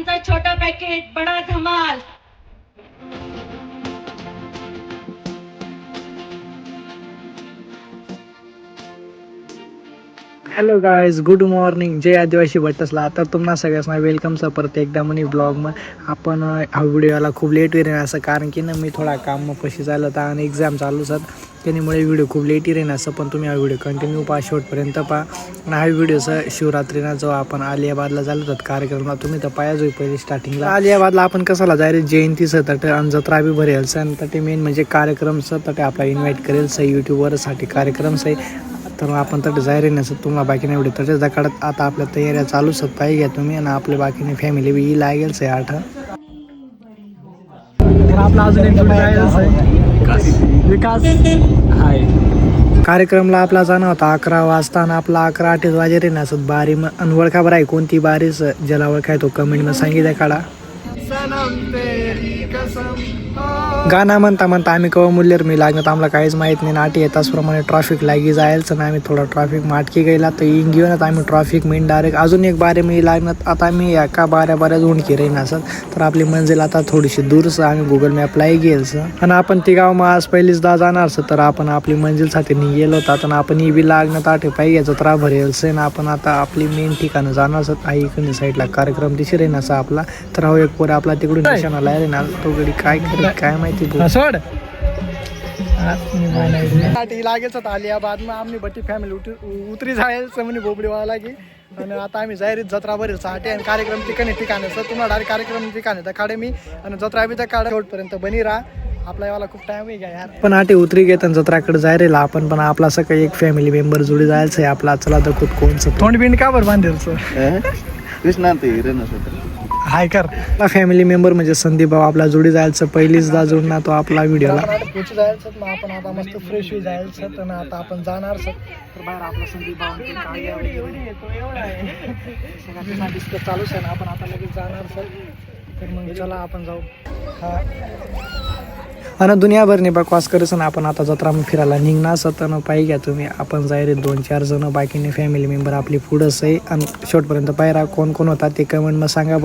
त्यांचा छोटा पॅकेट बडा धमाल. हॅलो गायज गुड मॉर्निंग जय आदिवासी भट्टसला. आता तुम्हाला सगळ्यांना वेलकमचं परत एकदा म्हणे ब्लॉग मग आपण हा व्हिडिओला खूप लेट वेळ असं कारण की ना मी थोडा काम पशी झालं होता आणि एक्झाम चालू सर त्यामुळे व्हिडिओ खूप लेट येईल असं पण तुम्ही हा व्हिडिओ कंटिन्यू पहा. शेवटपर्यंत पहा. आणि हा व्हिडिओचा शिवरात्रीना जो आपण आलियाबादला झालो होतात कार्यक्रमला तुम्ही तर पाया होई पहिले स्टार्टिंगला आलियाबादला आपण कसाला जायरे जयंतीचं तट आणि जत्रा बी भरेल सण तटे मेन म्हणजे कार्यक्रमचं तटे आपला इन्व्हाइट करेल सही यूट्यूबवरसाठी कार्यक्रम सही तर आपण तट जाहीर नसत तुम्हाला बाकीने एवढे तटे जकाडत. आता आपल्या तयाऱ्या चालू सत पाहिजे घ्या तुम्ही आणि आपल्या बाकीने फॅमिली बी लागेल सर आठ. आपला अजून एक विकास. हाय. कार्यक्रमला आपला जाणं होता अकरा वाजता आपला अकरा आठच वाजे रे नसत बारी मग ओळखा बरं आहे कोणती बारीच ज्याला ओळखाय तो कमेंटमध्ये सांगितलं काढा. गाणं म्हणता म्हणता आम्ही कवा मूल्यर मी लागत आम्हाला काहीच माहीत नाही. नाटी येताचप्रमाणे ट्रॉफिक लागी जायचं ना आम्ही थोडं ट्रॉफिक माटकी गेला तर इंग घेऊन आम्ही ट्रॉफिक मेन डायरेक्ट अजून एक बारे मी लागणार. आता आम्ही एका बाऱ्या बाऱ्या उंडकी राहीन असं. तर आपली मंजिल आता थोडीशी दूरच आम्ही गुगल मॅपलाही गेलच आणि आपण ती गाव मग आज पहिलीच दा जाणारच तर आपण आपली मंजिलसाठी निघेलो होता. आणि आपण ही बी लागणं ताटे पाहिजे घ्यायचं तर भरेलच ना आपण आता आपली मेन ठिकाणं जाणार आई इकडे साईडला कार्यक्रम दिशी राहीन असा आपला. तर हा एक पोरे आपला तिकडून निशाणाला ना तो गडी काय करेल काय माहिती? सोड लागेच अलियाबाद मग आम्ही बट्टी फॅमिली उतरी जायचं म्हणे बोबडीवाला की आणि आता आम्ही जाहिरीत जत्रा भरेल साठी आणि कार्यक्रम ठिकाणी ठिकाणी. सर तुम्हाला डायरेक्ट कार्यक्रम ठिकाणी तर काढे मी. आणि जत्रा बी तर काढ. शेवटपर्यंत बनी राहा. आपला याला खूप टाइम आहे यार. पण आठी उतरी घेत आणि जत्राकडे जायरेला आपण. पण आपला सकाळी एक फॅमिली मेंबर जुडी जायचं आहे. आपला चला तर खूप कोणचं तोंड बिंड का बरं बांधेल कृष्णा ते हिरण असत हाय कर. आपला फॅमिली मेंबर म्हणजे संदीप भाऊ आपला जोडी जायचं पहिलीच दा जोडणार तो आपला व्हिडिओला जायचं मग आपण आता मस्त फ्रेश होई जायचं तर आता आपण जाणार सर. तर बाहेर आपला संदीप भाऊ डिस्कस चालू आहे ना आपण आता लगेच जाणार सर. तर मग चला आपण जाऊ. हा. आणि दुनियाभरने बकवास करूच आपण आता जत्रा मग फिरायला निघणार सतन पाहिजे घ्या तुम्ही. आपण जायरे दोन चार जण बाकीने फॅमिली मेंबर आपली पुढंच आहे आणि शेवटपर्यंत पायरा कोण कोण होता ते कमेंट मग सांगा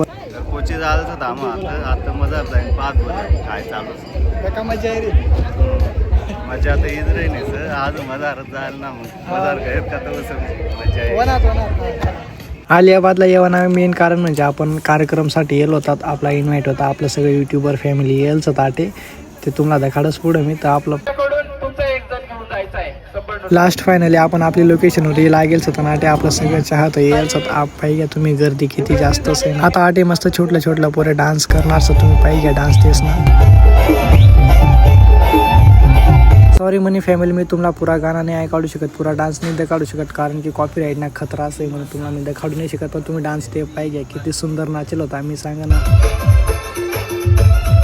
कोची झालं तर धाम आता आता मजा जाईल पाच बरं काय चालू का मजा आहे रे. मजा आता येत राही नाही सर. आज मजा जायला ना मग. मजार काय का तर असं मजा आहे. अलियाबादला येवाना मेन कारण म्हणजे आपण कार्यक्रमसाठी येलो होतात आपला इन्व्हाइट होता आपलं सगळं युट्यूबर फॅमिली येलचं ताटे ते तुम्हाला दाखाडच पुढं मी तर आपलं लास्ट फायनली आपण आपली लोकेशनवर ये लागेल तर नाटे आपलं सगळं चाहत येईल आप पाहिजे तुम्ही गर्दी किती जास्त असेल आता आटे मस्त छोटलं छोटलं पोरे डान्स करणार सर तुम्ही पाहिजे डान्स तेच ना. सॉरी म्हणे फॅमिली मी तुम्हाला पुरा गाणं नाही ऐकाडू शकत. पुरा डान्स नाही देखाडू शकत. कारण की कॉपी राईट ना खतरा असेल म्हणून तुम्हाला मी देखाडू नाही शकत. पण तुम्ही डान्स स्टेप पाहिजे. किती सुंदर नाचेल होता. मी सांगा ना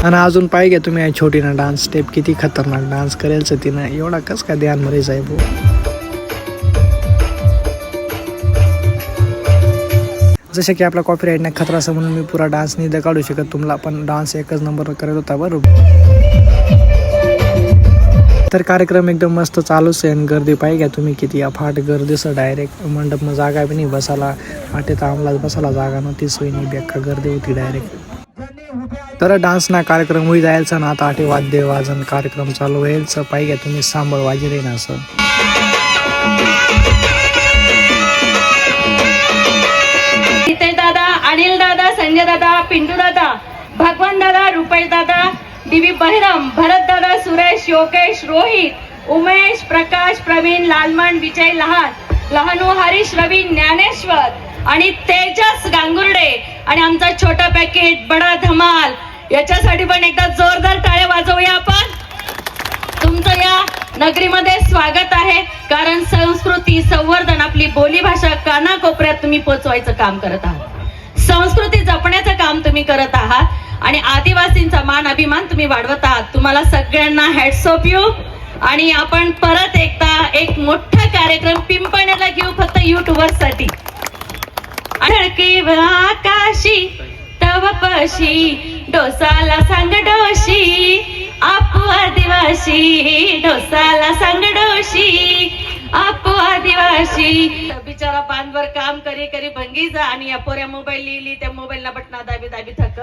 आणि अजून पाहिजे तुम्ही छोटी ना डान्स स्टेप किती खतरनाक डान्स करेलच तिनं एवढा कस काय ध्यानमध्ये साहेब जसं की आपला कॉपी राईट नाही खतरा असं म्हणून मी पुरा डान्स नाही काढू शकत तुम्हाला पण डान्स एकच नंबर करत होता बरोबर. तर कार्यक्रम एकदम मस्त चालूच आहे आणि गर्दी पाहिजे तुम्ही किती. अफाट गर्दीचं डायरेक्ट मंडप मग जागा बी नाही बसायला. वाटे तर आम्हाला बसायला जागा नव्हती सोय नाही बेक्का गर्दी होती डायरेक्ट तर डान्स ना कार्यक्रम होई जायचा ना आता आठे वाद्य वाजन कार्यक्रम चालू व्हायच पाहिजे तुम्ही सांभाळ वाजी ना असं दादा अनिल दादा संजय दादा पिंटू दादा भगवान दादा रुपेश दादा दिवी बहिरम भरत दादा सुरेश योगेश रोहित उमेश प्रकाश प्रवीण लालमण विजय लहान लहानू हरीश रवी ज्ञानेश्वर आणि तेजस गांगुर्डे. आणि आमचा छोटा पॅकेट बडा धमाल याच्यासाठी पण एकदा जोरदार टाळे वाजवूया आपण. तुमचं या नगरीमध्ये स्वागत आहे कारण संस्कृती संवर्धन आपली बोलीभाषा कानाकोपऱ्यात तुम्ही पोचवायचं काम करत आहात. संस्कृती जपण्याचं काम तुम्ही करत आहात आणि आदिवासींचा मान अभिमान तुम्ही वाढवत आहात. तुम्हाला सगळ्यांना हॅट्स यू आणि आपण परत एकदा एक मोठा कार्यक्रम पिंपण्याला घेऊ फक्त युट्यूबरसाठी अडके आकाशी तव पशी डोसाला सांग डोशी आपू आदिवासी डोसाला सांग डोशी आपो आदिवासी बिचारा बांधवर काम करी करी भंगी जा आणि या पोऱ्या मोबाईल लिहिली त्या मोबाईलला बटना दाबी दाबी थकत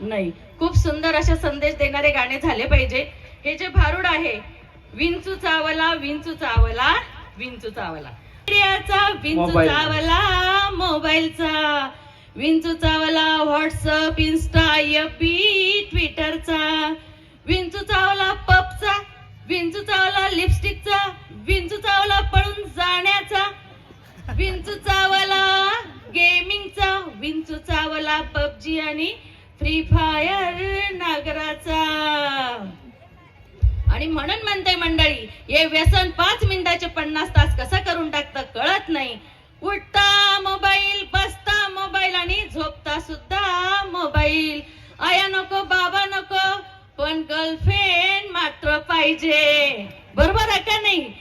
नाही. खूप सुंदर असे संदेश देणारे गाणे झाले पाहिजे. हे जे भारूड आहे विंचू चावला विंचू चावला विंचू चावला विंचू. चावला मोबाईलचा. विंचू चावला व्हॉट्सअप इन्स्टा एफबी ट्विटरचा. विंचू चावला पबचा विंचू चावला लिपस्टिकचा विंचू चावला पळून जाण्याचा. विंचू चावला गेमिंगचा विंचू चावला पबजी आणि फ्री फायर नागराचा. आणि म्हणून म्हणते मंडळी हे व्यसन पाच मिनिटाचे पन्नास तास कसं करून टाकतं कळत नाही. उठता मोबाईल बसता मोबाईल आणि झोपता सुद्धा मोबाईल. आया नको बाबा नको पण गर्लफ्रेंड मात्र पाहिजे. बरोबर आहे का नाही?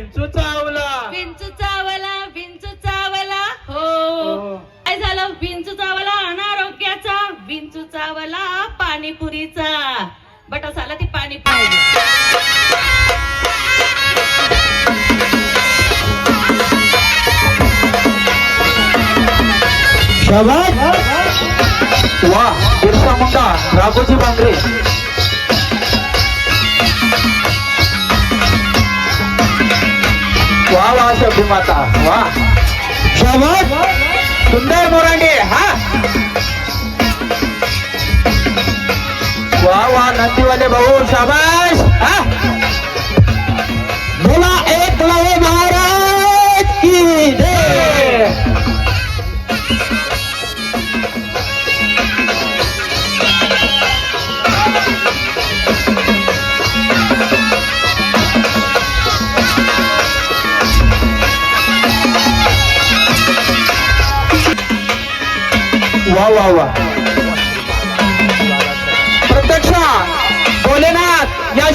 विंचू चावला. विंचू चावला विंचू चावला हो. हो. काय झालं? विंचू चावला अनारोग्याचा विंचू चावला पाणीपुरीचा. बट झाला ती पाणीपुरी. वा बिरसा मुंडा राघोजी बांगरे वा वा शबी माता वा. शाबाद सुंदर मोरांडे हा. वा वा नंदीवाले भाऊ शाबाश हा.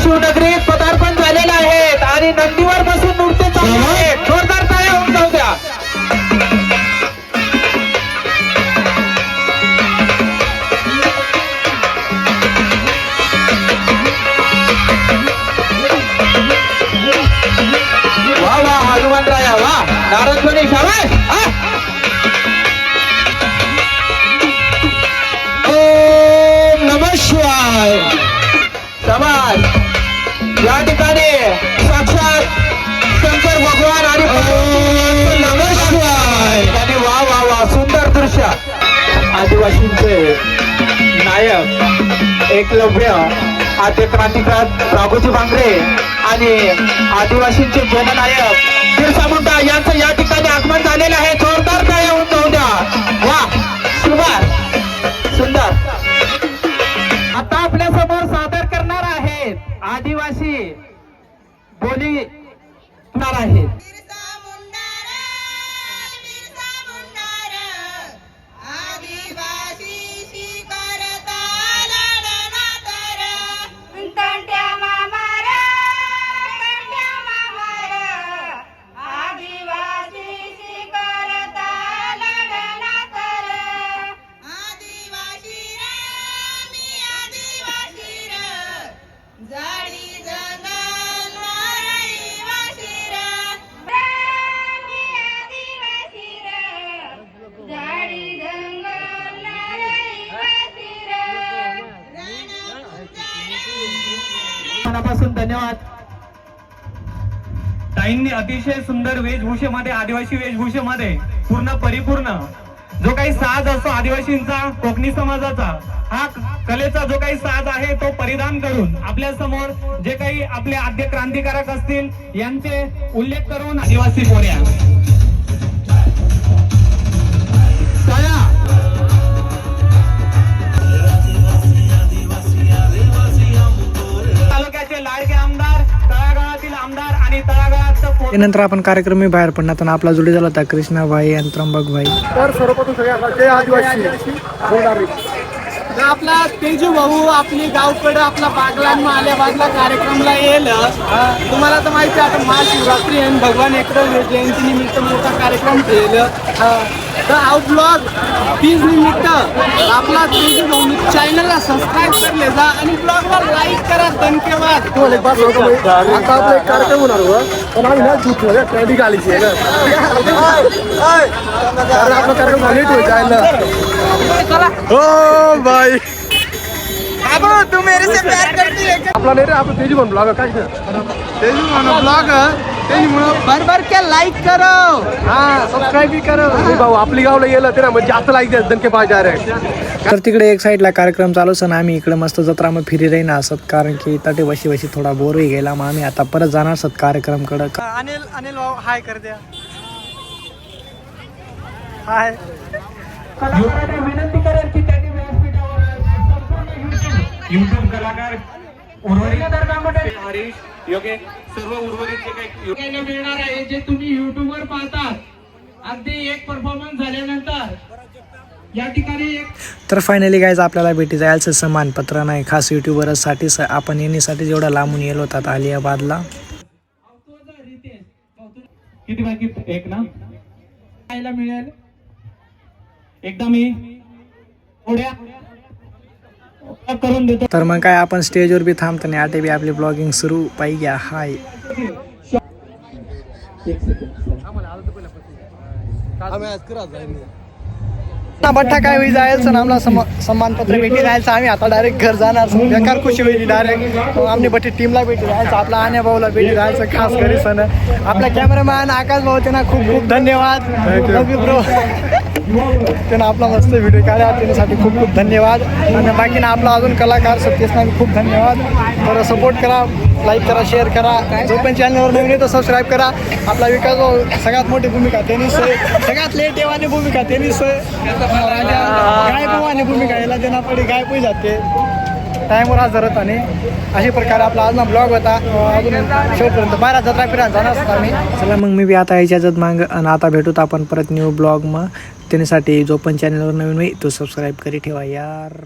शिवनगरीत पदार्पण झालेले आहेत आणि नंदीवर बसून नृत्य चालू. आहे. जोरदार टाळ्या होऊन जाऊ द्या. वा वा हनुमान राया वा. नारदवनी शाबाश गायक एकलव्य आद्य क्रांतिकार राघोजी बांगरे आणि आदिवासींचे जननायक बिरसा मुंडा यांचं या ठिकाणी आगमन झालेलं आहे. जोरदार काय होऊन जाऊ द्या. वा सुभाष सुंदर. आता आपल्यासमोर सादर करणार आहेत आदिवासी बोली करणार आहेत. धन्यवाद. ताईंनी अतिशय सुंदर वेशभूषेमध्ये आदिवासी वेशभूषेमध्ये पूर्ण परिपूर्ण जो काही साज असतो आदिवासींचा कोकणी समाजाचा हा कलेचा जो काही साज आहे तो परिधान करून आपल्यासमोर जे काही आपले आद्य क्रांतिकारक असतील यांचे उल्लेख करून आदिवासी पोऱ्या. तालुक्याचे लाडके आमदार तळागाळातील आमदार आणि तळागाळात त्यानंतर आपण कार्यक्रमी बाहेर पडणार आणि आपला जोडी झाला होता कृष्णाभाई आणि त्र्यंबक भाई तर सर्वप्रथम सगळ्या जय आदिवासी. तर आपला तेजू भाऊ आपली गावकडं आपला बागलान आल्या बागला कार्यक्रमला येईल. तुम्हाला तर माहिती आहे आता महाशिवरात्री आणि भगवान एकदा जयंती निमित्त मोठा कार्यक्रम ठेवलं तर हा ब्लॉग तीच निमित्त आपला तेजू भाऊ चॅनलला सबस्क्राईब करले जा आणि ब्लॉगला लाईक करा धन्यवाद. आता आपला एक कार्यक्रम होणार हो. पण आम्ही ना झूठ ठेवलं ट्रेंडिंग आलीची आहे. ना कारण आपला कार्यक्रम लेट होईल जायला बाई. तू मेरे से प्यार करती है आपला नाही रे आपण तेजी म्हणून ब्लॉग काय तेजू म्हणून ब्लॉग तेजू म्हणून भर भर के लाईक करो. हा सबस्क्राईब बी करो. भाऊ आपली गावला गेलं ते ना मग जास्त लाईक द्या दणके पाहिजे अरे तर तिकडे एक साईडला कार्यक्रम चालू असं आम्ही इकडे मस्त जत्रा मग फिरी राही ना असत कारण की तटे बशी बशी थोडा बोर होई गेला मग आम्ही आता परत जाणार असत कार्यक्रमकडे. अनिल अनिल भाऊ हाय कर द्या. हाय विनंती करेल की त्यांनी युट्यूब कलाकार उर्वरित हरीश योगे सर्व उर्वरित जे काही मिळणार आहे जे तुम्ही युट्यूबवर पाहतात अगदी एक परफॉर्मन्स झाल्यानंतर. या ठिकाणी एक तर फायनली गायज आपल्याला भेटी जायचं समानपत्र नाही खास युट्यूबरसाठी आपण येण्यासाठी जेवढा लांबून येलो होतात अलियाबादला किती बाकी? एक ना? पाहायला मिळेल. एकदा मी थोड्या करून देतो. तर मग काय आपण स्टेजवर बी थांबतो नाही आटे बी आपली ब्लॉगिंग सुरू. पाहिजे हाय. बठ्ठा काय होई जायचं ना आम्हाला सम सन्मानपत्र भेटी जायचं आम्ही आता डायरेक्ट घर जाणार. बेकार खुशी होईल डायरेक्ट आमने बट्टी टीमला भेटी जायचं आपला आण्या भाऊला भेटी जायचं खास करी सण. आपला कॅमेरामॅन आकाश भाऊ त्यांना खूप खूप धन्यवाद. ब्रो त्यानं आपला मस्त व्हिडिओ काढला त्याच्यासाठी खूप खूप धन्यवाद. आणि बाकीनं आपला अजून कलाकार सत्यसना खूप धन्यवाद. तर सपोर्ट करा. लाईक करा शेअर करा. जो पण चॅनलवर नवीन येतो सबस्क्राईब करा. आपला विकास सगळ्यात मोठी भूमिका त्यांनी आहे. सगळ्यात लेट येवानी भूमिका त्यांनी सोय. राजा गायब भूमिका याला त्यांना पडी गायब होई जाते. टाईमवर हजर होता आणि अशा प्रकारे आपला आज ना ब्लॉग होता. अजून शेवटपर्यंत बारा जत्रा फिरा जाणार असतो आम्ही. चला मग मी बी आता याच्यात माग आणि आता भेटूत आपण परत न्यू ब्लॉग मग. त्याच्यासाठी जो पण चॅनलवर नवीन होईल तो सबस्क्राईब करी ठेवा यार.